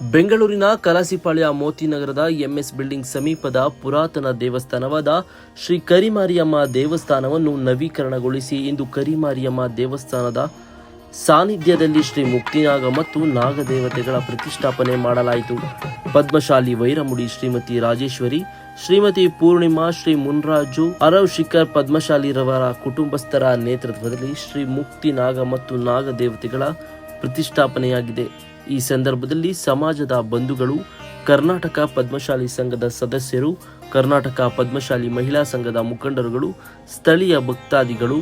ಬೆಂಗಳೂರಿನ Kalasipalya ಮೋತಿನಗರದ MS building ಸಮೀಪದ ಪುರಾತನ ದೇವಸ್ಥಾನವಾದ ಶ್ರೀ ಕರಿಮಾರಿಯಮ್ಮ ದೇವಸ್ಥಾನವನ್ನು ನವೀಕರಣಗೊಳಿಸಿ ಇಂದು ಕರಿಮಾರಿಯಮ್ಮ ದೇವಸ್ಥಾನದ ಸಾನ್ನಿಧ್ಯದಲ್ಲಿ ಶ್ರೀ ಮುಕ್ತಿನಾಗ ಮತ್ತು ನಾಗದೇವತೆಗಳ ಪ್ರತಿಷ್ಠಾಪನೆ ಮಾಡಲಾಯಿತು. ಪದ್ಮಶಾಲಿ ವೈರಮುಡಿ ಶ್ರೀಮತಿ ರಾಜೇಶ್ವರಿ, ಶ್ರೀಮತಿ ಪೂರ್ಣಿಮಾ, ಶ್ರೀ ಮುನ್ರಾಜು, ಅರವ್ ಶಿಖರ್ ಪದ್ಮಶಾಲಿರವರ ಕುಟುಂಬಸ್ಥರ ನೇತೃತ್ವದಲ್ಲಿ ಶ್ರೀ ಮುಕ್ತಿನಾಗ ಮತ್ತು ನಾಗದೇವತೆಗಳ ಪ್ರತಿಷ್ಠಾಪನೆಯಾಗಿದೆ. ಈ ಸಂದರ್ಭದಲ್ಲಿ ಸಮಾಜದ ಬಂಧುಗಳು, ಕರ್ನಾಟಕ ಪದ್ಮಶಾಲಿ ಸಂಘದ ಸದಸ್ಯರು, ಕರ್ನಾಟಕ ಪದ್ಮಶಾಲಿ ಮಹಿಳಾ ಸಂಘದ ಮುಖಂಡರುಗಳು, ಸ್ಥಳೀಯ ಭಕ್ತಾದಿಗಳು,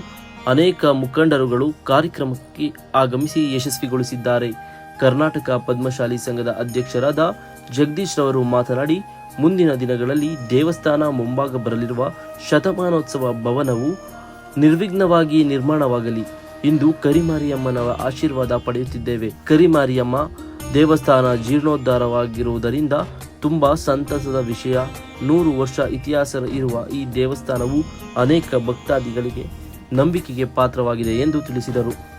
ಅನೇಕ ಮುಖಂಡರುಗಳು ಕಾರ್ಯಕ್ರಮಕ್ಕೆ ಆಗಮಿಸಿ ಯಶಸ್ವಿಗೊಳಿಸಿದ್ದಾರೆ. ಕರ್ನಾಟಕ ಪದ್ಮಶಾಲಿ ಸಂಘದ ಅಧ್ಯಕ್ಷರಾದ ಜಗದೀಶ್ ರವರು ಮಾತನಾಡಿ, ಮುಂದಿನ ದಿನಗಳಲ್ಲಿ ದೇವಸ್ಥಾನ ಮುಂಭಾಗ ಬರಲಿರುವ ಶತಮಾನೋತ್ಸವ ಭವನವು ನಿರ್ವಿಘ್ನವಾಗಿ ನಿರ್ಮಾಣವಾಗಲಿ. ಇಂದು ಕರಿಮಾರಿಯಮ್ಮನವರ ಆಶೀರ್ವಾದ ಪಡೆಯುತ್ತಿದ್ದೇವೆ. ಕರಿಮಾರಿಯಮ್ಮ ದೇವಸ್ಥಾನ ಜೀರ್ಣೋದ್ಧಾರವಾಗಿರುವುದರಿಂದ ತುಂಬಾ ಸಂತಸದ ವಿಷಯ. ನೂರು ವರ್ಷ ಇತಿಹಾಸ ಇರುವ ಈ ದೇವಸ್ಥಾನವು ಅನೇಕ ಭಕ್ತಾದಿಗಳಿಗೆ ನಂಬಿಕೆಗೆ ಪಾತ್ರವಾಗಿದೆ ಎಂದು ತಿಳಿಸಿದರು.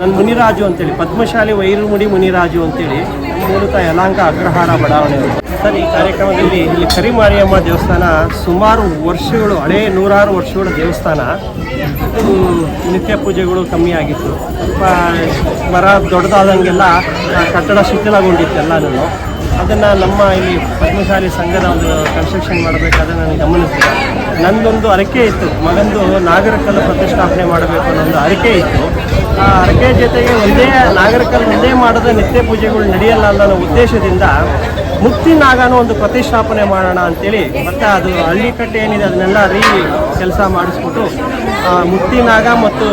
ನಾನು ಮುನಿರಾಜು ಅಂತೇಳಿ, ಪದ್ಮಶಾಲಿ ವೈರುಮುಡಿ ಮುನಿರಾಜು ಅಂತೇಳಿ ಮೂಲತಃ ಯಲಾಂಕ ಅಗ್ರಹಾರ ಬಡಾವಣೆ ಸರ್, ಈ ಕಾರ್ಯಕ್ರಮದಲ್ಲಿ ಇಲ್ಲಿ ಕರಿಮಾರಿಯಮ್ಮ ದೇವಸ್ಥಾನ ಸುಮಾರು ವರ್ಷಗಳು, ಹಳೆ ನೂರಾರು ವರ್ಷಗಳ ದೇವಸ್ಥಾನ. ನಿತ್ಯ ಪೂಜೆಗಳು ಕಮ್ಮಿ ಆಗಿತ್ತು. ಮರ ದೊಡ್ಡದಾದಂಗೆಲ್ಲ ಕಟ್ಟಡ ಶಿಥಿಲಗೊಂಡಿತ್ತು ಎಲ್ಲನೂ ಅದನ್ನು ನಮ್ಮ ಇಲ್ಲಿ ಪದ್ಮಶಾಲಿ ಸಂಘದ ಒಂದು ಕನ್ಸ್ಟ್ರಕ್ಷನ್ ಮಾಡಬೇಕಾದ್ರೆ ನಾನು ಗಮನಿಸಿದೆ ನಂದೊಂದು ಅರಕೆ ಇತ್ತು. ಮಗಂದು ನಾಗರಕಲ್ಲು ಪ್ರತಿಷ್ಠಾಪನೆ ಮಾಡಬೇಕು ಅನ್ನೋ ಒಂದು ಅರಕೆ ಇತ್ತು. ಆ ಅರಕೆ ಜೊತೆಗೆ ಒಂದೇ ನಾಗರಿಕರು ಒಂದೇ ಮಾಡದ ನಿತ್ಯ ಪೂಜೆಗಳು ನಡೆಯಲ್ಲ ಅನ್ನೋ ಉದ್ದೇಶದಿಂದ ಮುಕ್ತಿ ನಾಗನ ಒಂದು ಪ್ರತಿಷ್ಠಾಪನೆ ಮಾಡೋಣ ಅಂತೇಳಿ ಮತ್ತು ಅದು ಹಳ್ಳಿ ಕಟ್ಟೆ ಏನಿದೆ ಅದನ್ನೆಲ್ಲ ರೀ ಕೆಲಸ ಮಾಡಿಸ್ಬಿಟ್ಟು ಮುಕ್ತಿ ನಾಗ ಮತ್ತು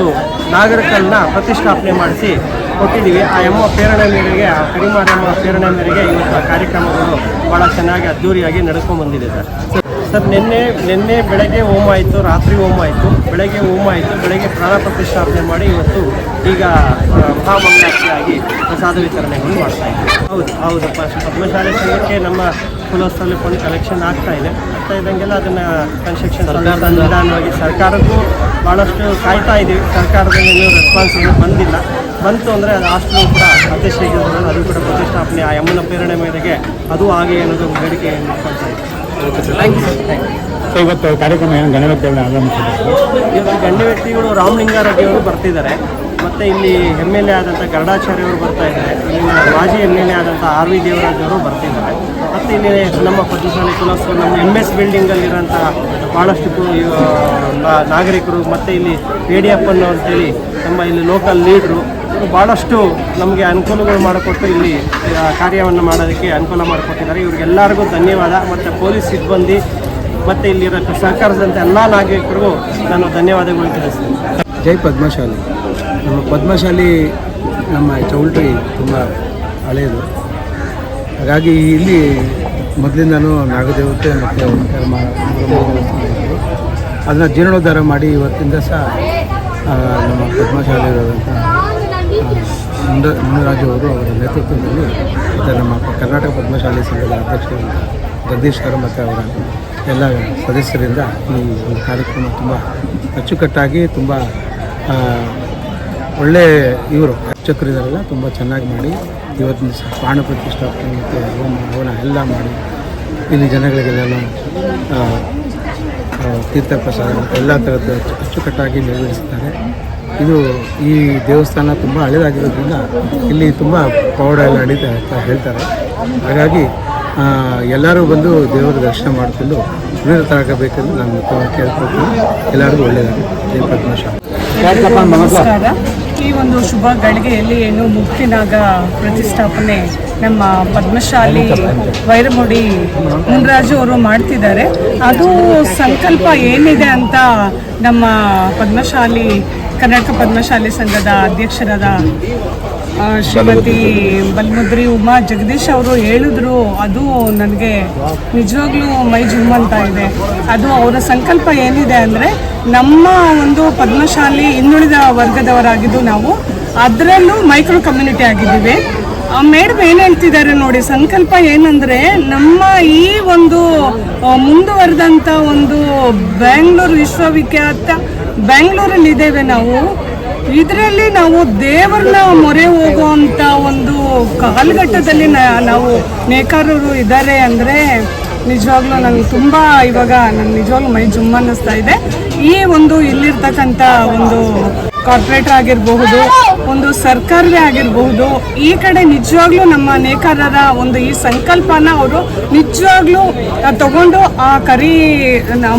ನಾಗರಿಕಲ್ನ ಪ್ರತಿಷ್ಠಾಪನೆ ಮಾಡಿಸಿ ಕೊಟ್ಟಿದ್ದೀವಿ. ಆ ಎಮ್ಮ ಪ್ರೇರಣೆ ಮೇರೆಗೆ, ಆ ಕಡಿಮಾರಮ್ಮ ಪ್ರೇರಣೆ ಮೇರೆಗೆ ಇವತ್ತು ಕಾರ್ಯಕ್ರಮಗಳು ಭಾಳ ಚೆನ್ನಾಗಿ ಅದ್ದೂರಿಯಾಗಿ ನಡ್ಕೊಂಡು ಬಂದಿದೆ ಸರ್. ಸರ್ ನಿನ್ನೆ ನಿನ್ನೆ ಬೆಳಗ್ಗೆ ಹೋಮ ಆಯಿತು ರಾತ್ರಿ ಹೋಮ ಆಯಿತು. ಬೆಳಗ್ಗೆ ಹೋಮ ಆಯಿತು ಬೆಳಗ್ಗೆ ಪ್ರಾಣ ಪ್ರತಿಷ್ಠಾಪನೆ ಮಾಡಿ ಇವತ್ತು ಈಗ ಮಹಾಮಂಗಾಕ್ಷಿಯಾಗಿ ಪ್ರಸಾದ ವಿತರಣೆಗಳು ಮಾಡ್ತಾ ಇದ್ದೀವಿ ಹೌದು ಹೌದು ಪದ್ಮಶಾಲೆ ಸಂಘಕ್ಕೆ ನಮ್ಮ ಕುಲಸ್ಥಲ್ಲಿ ಫಂಡ್ ಕಲೆಕ್ಷನ್ ಆಗ್ತಾ ಇದೆ. ಆಗ್ತಾ ಇದ್ದಂಗೆಲ್ಲ ಅದನ್ನು ಕನ್ಸ್ಟ್ರಕ್ಷನ್ ನಿಧಾನವಾಗಿ ಸರ್ಕಾರಕ್ಕೂ ಭಾಳಷ್ಟು ಕಾಯ್ತಾ ಇದ್ದೀವಿ ಸರ್ಕಾರದಲ್ಲಿ ಇನ್ನೂ ರೆಸ್ಪಾನ್ಸ್ ಬಂದಿಲ್ಲ. ಬಂತು ಅಂದರೆ ಅದು ಆಸ್ಟ್ರೂ ಕೂಡ ಅತಿ ಶೀಘ್ರದಲ್ಲಿ ಅದು ಕೂಡ ಪ್ರತಿಷ್ಠಾಪನೆ ಆ ಯಮನ ಪ್ರೇರಣೆ ಮೇರೆಗೆ ಅದು ಹಾಗೆ ಅನ್ನೋದು ಬೇಡಿಕೆ ಮಾಡ್ತಾ ಇದೆ ಸೊ ಇವತ್ತು ಕಾರ್ಯಕ್ರಮ ಏನು ಗಣವ್ಯಕ್ತಿಗಳನ್ನ ಆಗಮಿಸಿದ್ದಾರೆ ಇವತ್ತು ಗಣ್ಯ ವ್ಯಕ್ತಿಗಳು ರಾಮಲಿಂಗಾರೆಡ್ಡಿ ಅವರು ಬರ್ತಿದ್ದಾರೆ. ಮತ್ತು ಇಲ್ಲಿ ಎಂ ಎಲ್ ಎ ಆದಂಥ ಗರುಡಾಚಾರ್ಯ ಅವರು ಬರ್ತಾ ಇದ್ದಾರೆ. ಇಲ್ಲಿನ ಮಾಜಿ ಎಂ ಎಲ್ ಎ ಆದಂಥ ಆರ್ ವಿ ದೇವರಾಜ್ ಅವರು ಬರ್ತಿದ್ದಾರೆ. ಮತ್ತು ಇಲ್ಲಿ ನಮ್ಮ ಪದ್ಮಶಾಲಿ ಕುಲಸ್ವ ನಮ್ಮ ಎಂ ಎಸ್ ಬಿಲ್ಡಿಂಗಲ್ಲಿರೋಂಥ ಭಾಳಷ್ಟು ನಾಗರಿಕರು, ಮತ್ತು ಇಲ್ಲಿ ಅನ್ನು ಅಂತೇಳಿ ನಮ್ಮ ಇಲ್ಲಿ ಲೋಕಲ್ ಲೀಡ್ರು ಭಾಳಷ್ಟು ನಮಗೆ ಅನುಕೂಲಗಳು ಮಾಡಿಕೊಟ್ಟು ಇಲ್ಲಿ ಕಾರ್ಯವನ್ನು ಮಾಡೋದಕ್ಕೆ ಅನುಕೂಲ ಮಾಡಿಕೊಟ್ಟಿದ್ದಾರೆ. ಇವ್ರಿಗೆಲ್ಲರಿಗೂ ಧನ್ಯವಾದ. ಮತ್ತು ಪೊಲೀಸ್ ಸಿಬ್ಬಂದಿ ಮತ್ತು ಇಲ್ಲಿರೋ ಸಹಕರಿಸಿದಂಥ ಎಲ್ಲ ನಾಗರಿಕರಿಗೂ ನಾನು ಧನ್ಯವಾದಗಳು ತಿಳಿಸ್ತೀನಿ. ಜೈ ಪದ್ಮಶಾಲಿ. ನಮ್ಮ ಪದ್ಮಶಾಲಿ ನಮ್ಮ ಚೌಲ್ಟ್ರಿ ತುಂಬ ಹಳೆಯದು. ಹಾಗಾಗಿ ಇಲ್ಲಿ ಮೊದಲಿಂದನೂ ನಾಗದೇವತೆ ಮತ್ತು ಅದನ್ನು ಜೀರ್ಣೋದ್ಧಾರ ಮಾಡಿ ಇವತ್ತಿಂದ ಸಹ ನಮ್ಮ ಪದ್ಮಶಾಲಿ ಮುಂಡ ಮುನಿರಾಜು ಅವರು ಅವರ ನೇತೃತ್ವದಲ್ಲಿ ಮತ್ತು ನಮ್ಮ ಕರ್ನಾಟಕ ಪದ್ಮಶಾಲಿ ಸಂಘದ ಅಧ್ಯಕ್ಷರು ಜಗದೀಶ್ ಮತ್ತು ಅವರ ಎಲ್ಲ ಸದಸ್ಯರಿಂದ ಈ ಕಾರ್ಯಕ್ರಮ ತುಂಬ ಅಚ್ಚುಕಟ್ಟಾಗಿ ತುಂಬ ಒಳ್ಳೆ ಇವರು ಅರ್ಚಕರಿದಾರೆಲ್ಲ, ತುಂಬ ಚೆನ್ನಾಗಿ ಮಾಡಿ ಇವತ್ತಿನ ಪ್ರಾಣ ಪ್ರತಿಷ್ಠಾಪನೆ ಮತ್ತು ಹೋಮ ಹವನ ಎಲ್ಲ ಮಾಡಿ ಇಲ್ಲಿ ಜನಗಳಿಗೆಲ್ಲ ತೀರ್ಥ ಪ್ರಸಾದ ಎಲ್ಲ ಥರದ್ದು ಅಚ್ಚುಕಟ್ಟಾಗಿ ನಿರ್ವಹಿಸ್ತಾರೆ ಇದು ಈ ದೇವಸ್ಥಾನ ತುಂಬ ಹಳೆದಾಗಿರೋದ್ರಿಂದ ಇಲ್ಲಿ ತುಂಬ ಪೌಡ ಎಲ್ಲ ನಡೀತಾ ಅಂತ ಹೇಳ್ತಾರೆ. ಹಾಗಾಗಿ ಎಲ್ಲರೂ ಬಂದು ದೇವರ ದರ್ಶನ ಮಾಡಿಕೊಂಡು ಪುನೀತರಾಗಬೇಕೆಂದು ನಾನು ಕೇಳ್ಕೊಳ್ತೀನಿ. ಎಲ್ಲರಿಗೂ ಒಳ್ಳೆಯದಾಗಿ ಜೈ ಪದ್ಮಶಾಲಿ ನಮಸ್ಕಾರ. ಈ ಒಂದು ಶುಭ ಗಳಿಗೆಯಲ್ಲಿ ಏನು ಮುಕ್ತಿನಾಗ ಪ್ರತಿಷ್ಠಾಪನೆ ನಮ್ಮ ಪದ್ಮಶಾಲಿ ವೈರಮುಡಿ ಮುನ್ರಾಜು ಅವರು ಮಾಡ್ತಿದ್ದಾರೆ. ಅದು ಸಂಕಲ್ಪ ಏನಿದೆ ಅಂತ ನಮ್ಮ ಪದ್ಮಶಾಲಿ ಕರ್ನಾಟಕ ಪದ್ಮಶಾಲೆ ಸಂಘದ ಅಧ್ಯಕ್ಷರಾದ ಶ್ರೀಮತಿ ಬಲ್ಮುದ್ರಿ ಉಮಾ ಜಗದೀಶ್ ಅವರು ಹೇಳಿದ್ರು, ಅದು ನನಗೆ ನಿಜವಾಗ್ಲೂ ಮೈ ಜುಮ್ಮಂತ ಇದೆ. ಅದು ಅವರ ಸಂಕಲ್ಪ ಏನಿದೆ ಅಂದರೆ, ನಮ್ಮ ಒಂದು ಪದ್ಮಶಾಲಿ ಹಿಂದುಳಿದ ವರ್ಗದವರಾಗಿದ್ದು ನಾವು, ಅದರಲ್ಲೂ ಮೈಕ್ರೋ ಕಮ್ಯುನಿಟಿ ಆಗಿದ್ದೀವಿ. ಮೇಡಮ್ ಏನು ಹೇಳ್ತಿದ್ದಾರೆ ನೋಡಿ, ಸಂಕಲ್ಪ ಏನಂದರೆ, ನಮ್ಮ ಈ ಒಂದು ಮುಂದುವರೆದಂಥ ಒಂದು ಬ್ಯಾಂಗ್ಳೂರು ವಿಶ್ವವಿಖ್ಯಾತ ಬ್ಯಾಂಗ್ಳೂರಲ್ಲಿ ಇದ್ದೇವೆ ನಾವು, ಇದರಲ್ಲಿ ನಾವು ದೇವರನ್ನ ಮೊರೆ ಹೋಗುವಂತ ಒಂದು ಕಾಲಘಟ್ಟದಲ್ಲಿ ನಾವು ನೇಕಾರರು ಇದ್ದಾರೆ ಅಂದರೆ ನಿಜವಾಗ್ಲೂ ನನಗೆ ತುಂಬ ಇವಾಗ ನನ್ನ ನಿಜವಾಗ್ಲೂ ಮೈ ಜುಮ್ ಅನ್ನಿಸ್ತಾ ಇದೆ. ಈ ಒಂದು ಇಲ್ಲಿರ್ತಕ್ಕಂಥ ಒಂದು ಕಾರ್ಪೊರೇಟರ್ ಆಗಿರಬಹುದು, ಒಂದು ಸರ್ಕಾರವೇ ಆಗಿರಬಹುದು, ಈ ಕಡೆ ನಿಜವಾಗ್ಲೂ ನಮ್ಮ ನೇಕಾರರ ಒಂದು ಈ ಸಂಕಲ್ಪನ ಅವರು ನಿಜವಾಗ್ಲೂ ತಗೊಂಡು ಆ ಕರಿ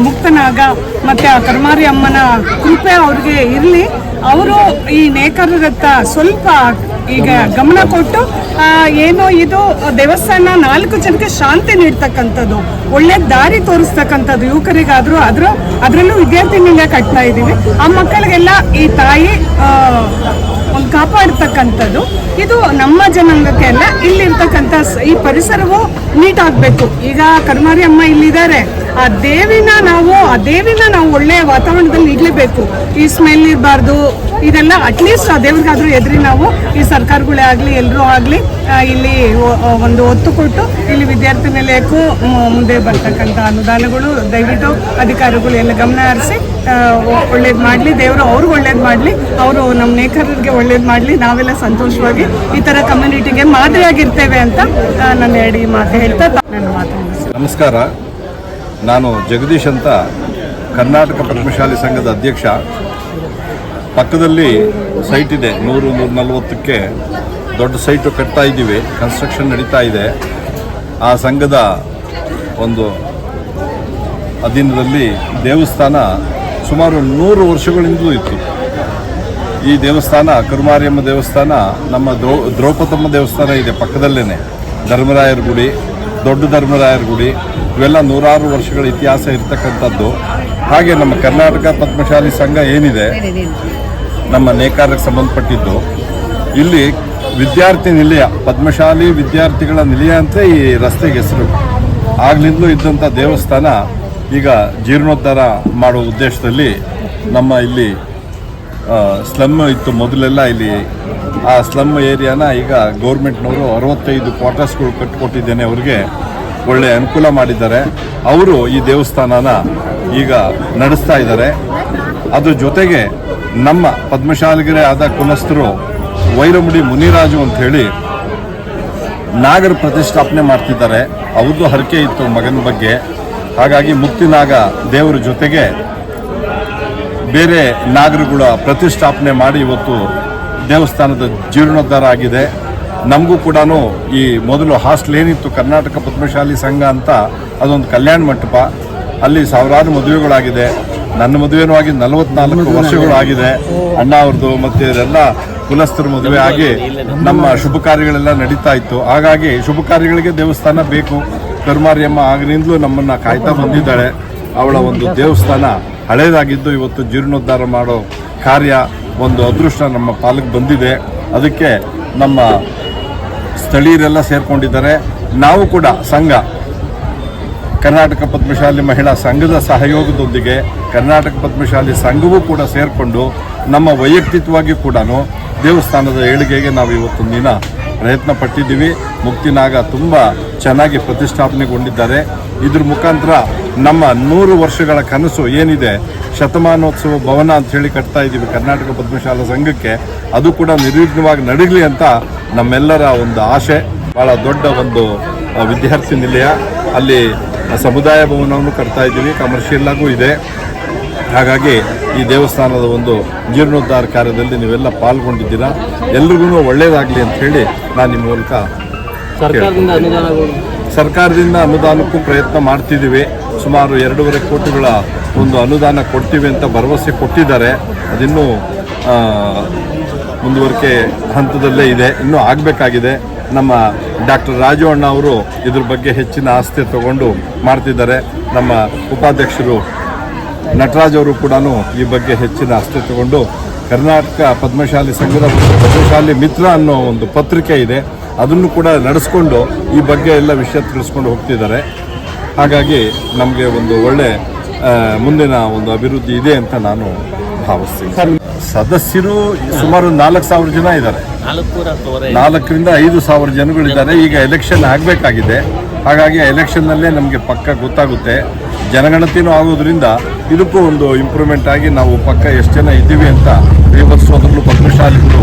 ಮುಕ್ತನಾಗ ಮತ್ತೆ ಆ ಕರ್ಮಾರಿ ಅಮ್ಮನ ಕೃಪೆ ಅವ್ರಿಗೆ ಇರಲಿ. ಅವರು ಈ ನೇಕಾರರತ್ತ ಸ್ವಲ್ಪ ಈಗ ಗಮನ ಕೊಟ್ಟು ಏನು ಇದು ದೇವಸ್ಥಾನ ನಾಲ್ಕು ಜನಕ್ಕೆ ಶಾಂತಿ ನೀಡ್ತಕ್ಕಂಥದ್ದು, ಒಳ್ಳೆ ದಾರಿ ತೋರಿಸ್ತಕ್ಕಂಥದ್ದು ಯುವಕರಿಗಾದ್ರೂ ಅದ್ರ ಅದರಲ್ಲೂ ವಿದ್ಯಾರ್ಥಿನಿಂದ ಕಟ್ತಾ ಇದ್ದೀವಿ. ಆ ಮಕ್ಕಳಿಗೆಲ್ಲ ಈ ತಾಯಿ ಒಂದು ಕಾಪಾಡ್ತಕ್ಕಂಥದ್ದು. ಇದು ನಮ್ಮ ಜನಾಂಗಕ್ಕೆ ಅಲ್ಲ, ಇಲ್ಲಿರ್ತಕ್ಕಂಥ ಈ ಪರಿಸರವು ನೀಟ್ ಆಗಬೇಕು ಈಗ ಕರ್ಮಾರಿ ಅಮ್ಮ ಇಲ್ಲಿದ್ದಾರೆ. ಆ ದೇವಿನ ನಾವು, ಆ ದೇವಿನ ನಾವು ಒಳ್ಳೆಯ ವಾತಾವರಣದಲ್ಲಿ ಇಡಲೇಬೇಕು ಈ ಸ್ಮೆಲ್ ಇರಬಾರ್ದು ಇದೆಲ್ಲ ಅಟ್ಲೀಸ್ಟ್ ದೇವ್ರಿಗಾದ್ರೂ ಎದುರಿ ನಾವು ಈ ಸರ್ಕಾರಗಳೇ ಆಗಲಿ ಎಲ್ಲರೂ ಆಗಲಿ ಇಲ್ಲಿ ಒಂದು ಒತ್ತು ಕೊಟ್ಟು ಇಲ್ಲಿ ವಿದ್ಯಾರ್ಥಿ ನಿಲಯಕ್ಕೂ ಮುಂದೆ ಬರ್ತಕ್ಕಂಥ ಅನುದಾನಗಳು ದಯವಿಟ್ಟು ಅಧಿಕಾರಿಗಳು ಎಲ್ಲ ಗಮನ ಹರಿಸಿ ಒಳ್ಳೇದು ಮಾಡಲಿ, ದೇವರು ಅವ್ರಿಗೆ ಒಳ್ಳೇದು ಮಾಡಲಿ, ಅವರು ನಮ್ಮ ನೇಕಾರರಿಗೆ ಒಳ್ಳೇದು ಮಾಡಲಿ, ನಾವೆಲ್ಲ ಸಂತೋಷವಾಗಿ ಈ ಥರ ಕಮ್ಯುನಿಟಿಗೆ ಮಾದರಿಯಾಗಿರ್ತೇವೆ ಅಂತ ನನ್ನ ಈ ಮಾತು ಹೇಳ್ತಾ ನನ್ನ ಮಾತು. ನಮಸ್ಕಾರ ನಾನು ಜಗದೀಶ್ ಅಂತ ಕರ್ನಾಟಕ ಪದ್ಮಶಾಲಿ ಸಂಘದ ಅಧ್ಯಕ್ಷ ಪಕ್ಕದಲ್ಲಿ ಸೈಟ್ ಇದೆ. ನೂರು ನೂರ ನಲವತ್ತಕ್ಕೆ ದೊಡ್ಡ ಸೈಟು ಕಟ್ತಾ ಇದ್ದೀವಿ. ಕನ್ಸ್ಟ್ರಕ್ಷನ್ ನಡೀತಾ ಇದೆ. ಆ ಸಂಘದ ಒಂದು ಅಧೀನದಲ್ಲಿ ದೇವಸ್ಥಾನ ಸುಮಾರು ನೂರು ವರ್ಷಗಳಿಂದಲೂ ಇತ್ತು. ಈ ದೇವಸ್ಥಾನ ಕರುಮಾರಿಯಮ್ಮ ದೇವಸ್ಥಾನ, ನಮ್ಮ ದ್ರೋ, ದ್ರೌಪದಮ್ಮ ದೇವಸ್ಥಾನ ಇದೆ ಪಕ್ಕದಲ್ಲೇ ಧರ್ಮರಾಯರ ಗುಡಿ, ದೊಡ್ಡ ಧರ್ಮರಾಯರ ಗುಡಿ, ಇವೆಲ್ಲ ನೂರಾರು ವರ್ಷಗಳ ಇತಿಹಾಸ ಇರ್ತಕ್ಕಂಥದ್ದು. ಹಾಗೆ ನಮ್ಮ ಕರ್ನಾಟಕ ಪದ್ಮಶಾಲಿ ಸಂಘ ಏನಿದೆ ನಮ್ಮ ನೇಕಾರಕ್ಕೆ ಸಂಬಂಧಪಟ್ಟಿದ್ದು, ಇಲ್ಲಿ ವಿದ್ಯಾರ್ಥಿ ನಿಲಯ, ಪದ್ಮಶಾಲಿ ವಿದ್ಯಾರ್ಥಿಗಳ ನಿಲಯ ಅಂತ ಈ ರಸ್ತೆಗೆ ಹೆಸರು. ಆಗ್ಲಿಂದಲೂ ಇದ್ದಂಥ ದೇವಸ್ಥಾನ ಈಗ ಜೀರ್ಣೋದ್ಧಾರ ಮಾಡುವ ಉದ್ದೇಶದಲ್ಲಿ ನಮ್ಮ ಇಲ್ಲಿ ಸ್ಲಮ್ ಇತ್ತು ಮೊದಲೆಲ್ಲ ಇಲ್ಲಿ. ಆ ಸ್ಲಮ್ ಏರಿಯಾನ ಈಗ ಗೌರ್ಮೆಂಟ್ನವರು ಅರವತ್ತೈದು ಕ್ವಾರ್ಟರ್ಸ್ಗಳು ಕಟ್ಟಿಕೊಟ್ಟಿದ್ದೇನೆ ಅವ್ರಿಗೆ. ಒಳ್ಳೆ ಅನುಕೂಲ ಮಾಡಿದ್ದಾರೆ. ಅವರು ಈ ದೇವಸ್ಥಾನನ ಈಗ ನಡೆಸ್ತಾ ಇದ್ದಾರೆ. ಅದ್ರ ಜೊತೆಗೆ ನಮ್ಮ ಪದ್ಮಶಾಲಿಗರೇ ಆದ ಕುಲಸ್ಥರು ವೈರಮುಡಿ ಮುನಿರಾಜು ಅಂತ ಹೇಳಿ ನಾಗರ ಪ್ರತಿಷ್ಠಾಪನೆ ಮಾಡ್ತಿದ್ದಾರೆ. ಅವ್ರದ್ದು ಹರಕೆ ಇತ್ತು ಮಗನ ಬಗ್ಗೆ. ಹಾಗಾಗಿ ಮುಕ್ತಿನಾಗ ದೇವರ ಜೊತೆಗೆ ಬೇರೆ ನಾಗರಗಳ ಪ್ರತಿಷ್ಠಾಪನೆ ಮಾಡಿ ಇವತ್ತು ದೇವಸ್ಥಾನದ ಜೀರ್ಣೋದ್ಧಾರ ಆಗಿದೆ. ನಮಗೂ ಕೂಡ ಈ ಮೊದಲು ಹಾಸ್ಟೆಲ್ ಏನಿತ್ತು, ಕರ್ನಾಟಕ ಪದ್ಮಶಾಲಿ ಸಂಘ ಅಂತ ಅದೊಂದು ಕಲ್ಯಾಣ ಮಂಟಪ. ಅಲ್ಲಿ ಸಾವಿರಾರು ಮದುವೆಗಳಾಗಿದೆ. ನನ್ನ ಮದುವೆನೂ ಆಗಿ ನಲವತ್ನಾಲ್ಕು ವರ್ಷಗಳು ಆಗಿದೆ. ಅಣ್ಣ ಅವ್ರದ್ದು ಮತ್ತೆ ಇವರೆಲ್ಲ ಕುಲಸ್ಥರ ಮದುವೆ ಆಗಿ ನಮ್ಮ ಶುಭ ಕಾರ್ಯಗಳೆಲ್ಲ ನಡೀತಾ ಇತ್ತು. ಹಾಗಾಗಿ ಶುಭ ಕಾರ್ಯಗಳಿಗೆ ದೇವಸ್ಥಾನ ಬೇಕು. ಕರುಮಾರಿಯಮ್ಮ ಆಗಿನಿಂದಲೂ ನಮ್ಮನ್ನ ಕಾಯ್ತಾ ಬಂದಿದ್ದಾಳೆ. ಅವಳ ಒಂದು ದೇವಸ್ಥಾನ ಹಳೇದಾಗಿದ್ದು ಇವತ್ತು ಜೀರ್ಣೋದ್ಧಾರ ಮಾಡೋ ಕಾರ್ಯ ಒಂದು ಅದೃಷ್ಟ ನಮ್ಮ ಪಾಲಕ್ಕೆ ಬಂದಿದೆ. ಅದಕ್ಕೆ ನಮ್ಮ ಸ್ಥಳೀಯರೆಲ್ಲ ಸೇರಿಕೊಂಡಿದ್ದಾರೆ. ನಾವು ಕೂಡ ಸಂಘ ಕರ್ನಾಟಕ ಪದ್ಮಶಾಲಿ ಮಹಿಳಾ ಸಂಘದ ಸಹಯೋಗದೊಂದಿಗೆ ಕರ್ನಾಟಕ ಪದ್ಮಶಾಲಿ ಸಂಘವೂ ಕೂಡ ಸೇರಿಕೊಂಡು ನಮ್ಮ ವೈಯಕ್ತಿಕವಾಗಿ ಕೂಡ ದೇವಸ್ಥಾನದ ಏಳಿಗೆಗೆ ನಾವು ಇವತ್ತೊಂದು ದಿನ ಪ್ರಯತ್ನ ಪಟ್ಟಿದ್ದೀವಿ. ಮುಕ್ತಿನಾಗ ತುಂಬ ಚೆನ್ನಾಗಿ ಪ್ರತಿಷ್ಠಾಪನೆಗೊಂಡಿದ್ದಾರೆ. ಇದ್ರ ಮುಖಾಂತರ ನಮ್ಮ ನೂರು ವರ್ಷಗಳ ಕನಸು ಏನಿದೆ, ಶತಮಾನೋತ್ಸವ ಭವನ ಅಂತ ಹೇಳಿ ಕಟ್ತಾ ಇದ್ದೀವಿ ಕರ್ನಾಟಕ ಪದ್ಮಶಾಲಾ ಸಂಘಕ್ಕೆ. ಅದು ಕೂಡ ನಿರ್ವಿಘ್ನವಾಗಿ ನಡೀಲಿ ಅಂತ ನಮ್ಮೆಲ್ಲರ ಒಂದು ಆಸೆ ಭಾಳ ದೊಡ್ಡ ಒಂದು ವಿದ್ಯಾರ್ಥಿ ನಿಲಯ. ಅಲ್ಲಿ ಸಮುದಾಯ ಭವನವನ್ನು ಕಟ್ತಾ ಇದ್ದೀವಿ. ಕಮರ್ಷಿಯಲ್ ಆಗೂ ಇದೆ. ಹಾಗಾಗಿ ಈ ದೇವಸ್ಥಾನದ ಒಂದು ಜೀರ್ಣೋದ್ಧಾರ ಕಾರ್ಯದಲ್ಲಿ ನೀವೆಲ್ಲ ಪಾಲ್ಗೊಂಡಿದ್ದೀರಾ? ಎಲ್ರಿಗೂ ಒಳ್ಳೆಯದಾಗಲಿ ಅಂತ ಹೇಳಿ ನಾನು ನಿಮ್ಮ ಮೂಲಕ ಸರ್ಕಾರದಿಂದ ಅನುದಾನಕ್ಕೂ ಪ್ರಯತ್ನ ಮಾಡ್ತಿದ್ದೀವಿ. ಸುಮಾರು ಎರಡೂವರೆ ಕೋಟಿಗಳ ಒಂದು ಅನುದಾನ ಕೊಡ್ತೀವಿ ಅಂತ ಭರವಸೆ ಕೊಟ್ಟಿದ್ದಾರೆ. ಅದಿನ್ನೂ ಮುಂದುವರಿಕೆ ಹಂತದಲ್ಲೇ ಇದೆ. ಇನ್ನೂ ಆಗಬೇಕಾಗಿದೆ. ನಮ್ಮ ಡಾಕ್ಟರ್ ರಾಜು ಅಣ್ಣ ಅವರು ಇದ್ರ ಬಗ್ಗೆ ಹೆಚ್ಚಿನ ಆಸ್ತಿ ತಗೊಂಡು ಮಾಡ್ತಿದ್ದಾರೆ. ನಮ್ಮ ಉಪಾಧ್ಯಕ್ಷರು ನಟರಾಜ್ ಅವರು ಕೂಡ ಈ ಬಗ್ಗೆ ಹೆಚ್ಚಿನ ಆಸ್ತಿ ತಗೊಂಡು ಕರ್ನಾಟಕ ಪದ್ಮಶಾಲಿ ಸಂಘದ ಪದ್ಮಶಾಲಿ ಮಿತ್ರ ಅನ್ನೋ ಒಂದು ಪತ್ರಿಕೆ ಇದೆ. ಅದನ್ನು ಕೂಡ ನಡೆಸ್ಕೊಂಡು ಈ ಬಗ್ಗೆ ಎಲ್ಲ ವಿಷಯ ತಿಳಿಸ್ಕೊಂಡು ಹೋಗ್ತಿದ್ದಾರೆ. ಹಾಗಾಗಿ ನಮಗೆ ಒಂದು ಒಳ್ಳೆ ಮುಂದಿನ ಒಂದು ಅಭಿವೃದ್ಧಿ ಇದೆ ಅಂತ ನಾನು ಭಾವಿಸ್ತೀನಿ. ಸದಸ್ಯರು ಸುಮಾರು ನಾಲ್ಕು ಸಾವಿರ ಜನ ಇದ್ದಾರೆ. ನಾಲ್ಕರಿಂದ ಐದು ಸಾವಿರ ಜನಗಳಿದ್ದಾರೆ ಈಗ ಎಲೆಕ್ಷನ್ ಆಗಬೇಕಾಗಿದೆ. ಹಾಗಾಗಿ ಎಲೆಕ್ಷನ್ನಲ್ಲೇ ನಮಗೆ ಪಕ್ಕ ಗೊತ್ತಾಗುತ್ತೆ. ಜನಗಣತಿನೂ ಆಗೋದ್ರಿಂದ ಇದಕ್ಕೂ ಒಂದು ಇಂಪ್ರೂವ್ಮೆಂಟ್ ಆಗಿ ನಾವು ಪಕ್ಕ ಎಷ್ಟು ಜನ ಇದ್ದೀವಿ ಅಂತ ಈ ವರ್ಷದಲ್ಲೂ ಪದ್ಮಶಾಲಿಗಳು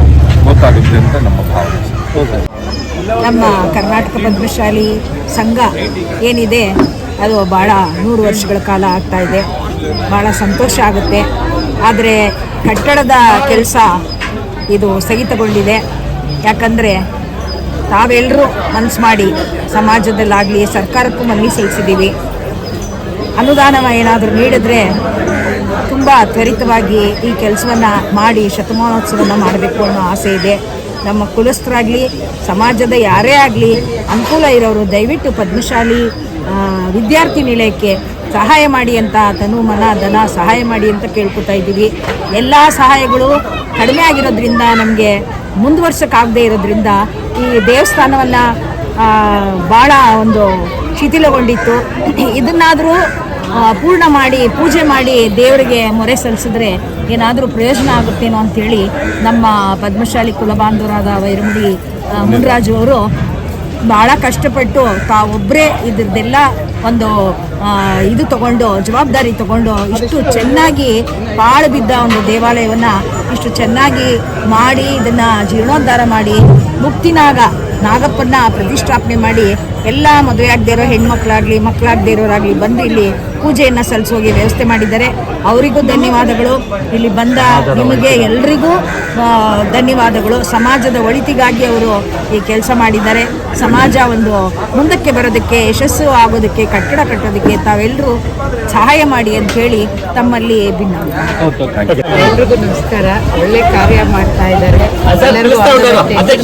ಗೊತ್ತಾಗುತ್ತೆ ಅಂತ ನಮ್ಮ ಭಾವನೆ. ನಮ್ಮ ಕರ್ನಾಟಕ ಪದ್ಮಶಾಲಿ ಸಂಘ ಏನಿದೆ ಅದು ಭಾಳ ನೂರು ವರ್ಷಗಳ ಕಾಲ ಆಗ್ತಾ ಇದೆ. ಭಾಳ ಸಂತೋಷ ಆಗುತ್ತೆ. ಆದರೆ ಕಟ್ಟಡದ ಕೆಲಸ ಇದು ಸ್ಥಗಿತಗೊಂಡಿದೆ. ಯಾಕಂದರೆ ತಾವೆಲ್ಲರೂ ಮನಸ್ಸು ಮಾಡಿ ಸಮಾಜದಲ್ಲಾಗಲಿ ಸರ್ಕಾರಕ್ಕೂ ಮನವಿ ಸಲ್ಲಿಸಿದ್ದೀವಿ. ಅನುದಾನ ಏನಾದರೂ ನೀಡಿದ್ರೆ ತುಂಬ ತ್ವರಿತವಾಗಿ ಈ ಕೆಲಸವನ್ನು ಮಾಡಿ ಶತಮಾನೋತ್ಸವವನ್ನು ಮಾಡಬೇಕು ಅನ್ನೋ ಆಸೆ ಇದೆ. ನಮ್ಮ ಕುಲಸ್ಥರಾಗಲಿ, ಸಮಾಜದ ಯಾರೇ ಆಗಲಿ, ಅನುಕೂಲ ಇರೋರು ದಯವಿಟ್ಟು ಪದ್ಮಶಾಲಿ ವಿದ್ಯಾರ್ಥಿ ನಿಲಯಕ್ಕೆ ಸಹಾಯ ಮಾಡಿ ಅಂತ ಧನು ಮನ ಧನ ಸಹಾಯ ಮಾಡಿ ಅಂತ ಕೇಳ್ಕೊತಾ ಇದ್ದೀವಿ. ಎಲ್ಲ ಸಹಾಯಗಳು ಕಡಿಮೆ ಆಗಿರೋದ್ರಿಂದ ನಮಗೆ ಮುಂದುವರ್ಸೋಕ್ಕಾಗದೇ ಇರೋದ್ರಿಂದ ಈ ದೇವಸ್ಥಾನವನ್ನು ಭಾಳ ಒಂದು ಶಿಥಿಲಗೊಂಡಿತ್ತು. ಇದನ್ನಾದರೂ ಪೂರ್ಣ ಮಾಡಿ, ಪೂಜೆ ಮಾಡಿ ದೇವರಿಗೆ ಮೊರೆ ಸಲ್ಲಿಸಿದ್ರೆ ಏನಾದರೂ ಪ್ರಯೋಜನ ಆಗುತ್ತೇನೋ ಅಂಥೇಳಿ ನಮ್ಮ ಪದ್ಮಶಾಲಿ ಕುಲಬಾಂಧವರಾದ ವೈರಮುಡಿ ಮುನ್ರಾಜು ಅವರು ಭಾಳ ಕಷ್ಟಪಟ್ಟು ತಾವೊಬ್ಬರೇ ಇದ್ರದ್ದೆಲ್ಲ ಒಂದು ಇದು ತಗೊಂಡು, ಜವಾಬ್ದಾರಿ ತಗೊಂಡು ಇಷ್ಟು ಚೆನ್ನಾಗಿ ಪಾಳು ಬಿದ್ದ ಒಂದು ದೇವಾಲಯವನ್ನು ಇಷ್ಟು ಚೆನ್ನಾಗಿ ಮಾಡಿ, ಇದನ್ನು ಜೀರ್ಣೋದ್ಧಾರ ಮಾಡಿ, ಮುಕ್ತಿನಾಗ ನಾಗಪ್ಪನ ಪ್ರತಿಷ್ಠಾಪನೆ ಮಾಡಿ, ಎಲ್ಲ ಮದುವೆ ಆಗದೆ ಇರೋ ಹೆಣ್ಮಕ್ಳಾಗಲಿ, ಮಕ್ಕಳಾಗದೇ ಇರೋರಾಗಲಿ ಬಂದು ಇಲ್ಲಿ ಪೂಜೆಯನ್ನು ಸಲ್ಲಿಸೋಗಿ ವ್ಯವಸ್ಥೆ ಮಾಡಿದ್ದಾರೆ. ಅವರಿಗೂ ಧನ್ಯವಾದಗಳು. ಇಲ್ಲಿ ಬಂದ ನಿಮಗೆ ಎಲ್ರಿಗೂ ಧನ್ಯವಾದಗಳು. ಸಮಾಜದ ಒಳಿತಿಗಾಗಿ ಅವರು ಈ ಕೆಲಸ ಮಾಡಿದ್ದಾರೆ. ಸಮಾಜ ಒಂದು ಮುಂದಕ್ಕೆ ಬರೋದಕ್ಕೆ ಯಶಸ್ಸು ಆಗೋದಕ್ಕೆ ಕಟ್ಟಡ ಕಟ್ಟೋದಕ್ಕೆ ತಾವೆಲ್ಲರೂ ಸಹಾಯ ಮಾಡಿ ಅಂತ ಹೇಳಿ ತಮ್ಮಲ್ಲಿ ಭಿನ್ನ. ಎಲ್ರಿಗೂ ನಮಸ್ಕಾರ. ಒಳ್ಳೆ ಕಾರ್ಯ ಮಾಡ್ತಾ ಇದ್ದಾರೆ.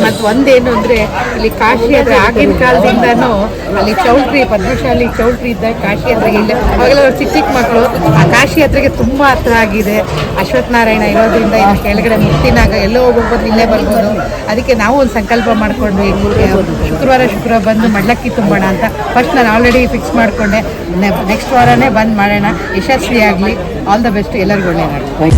ಮತ್ತು ಒಂದೇನು ಅಂದ್ರೆ ಇಲ್ಲಿ ಕಾಶಿ ಅಂದ್ರೆ ಆಗಿನ ಕಾಲದಿಂದನೂ ಅಲ್ಲಿ ಚೌಟ್ರಿ ಪದ್ಮಶಾಲಿ ಚೌಟ್ರಿ ಇದ್ದ ಕಾಶಿ ಅಂದ್ರೆ ಇಲ್ಲ ಅವಾಗೆಲ್ಲ ಅವ್ರು ಚಿಕ್ಕ ಚಿಕ್ಕ ಮಕ್ಕಳು ಆ ಕಾಶಿ ಹತ್ರಕ್ಕೆ ತುಂಬ ಹತ್ರ ಆಗಿದೆ. ಅಶ್ವಥ್ ನಾರಾಯಣ ಇರೋದ್ರಿಂದ ಇನ್ನು ಕೆಳಗಡೆ ಮುಟ್ಟಿನಾಗ ಎಲ್ಲೋ ಹೋಗ್ಬೋದು, ಇಲ್ಲೇ ಬರ್ಬೋದು. ಅದಕ್ಕೆ ನಾವು ಒಂದು ಸಂಕಲ್ಪ ಮಾಡ್ಕೊಂಡ್ವಿ. ಶುಕ್ರವಾರ ಶುಕ್ರವಾರ ಬಂದು ಮಡ್ಲಕ್ಕಿ ತುಂಬೋಣ ಅಂತ. ಫಸ್ಟ್ ನಾನು ಆಲ್ರೆಡಿ ಫಿಕ್ಸ್ ಮಾಡಿಕೊಂಡೆ. ನೆಕ್ಸ್ಟ್ ವಾರನೇ ಬಂದು ಮಾಡೋಣ. ಯಶಸ್ವಿ ಆಗಲಿ ಆಲ್ ದ ಬೆಸ್ಟ್ ಎಲ್ಲರಿಗೂ ಒಳ್ಳೆಯದಾಗಲಿ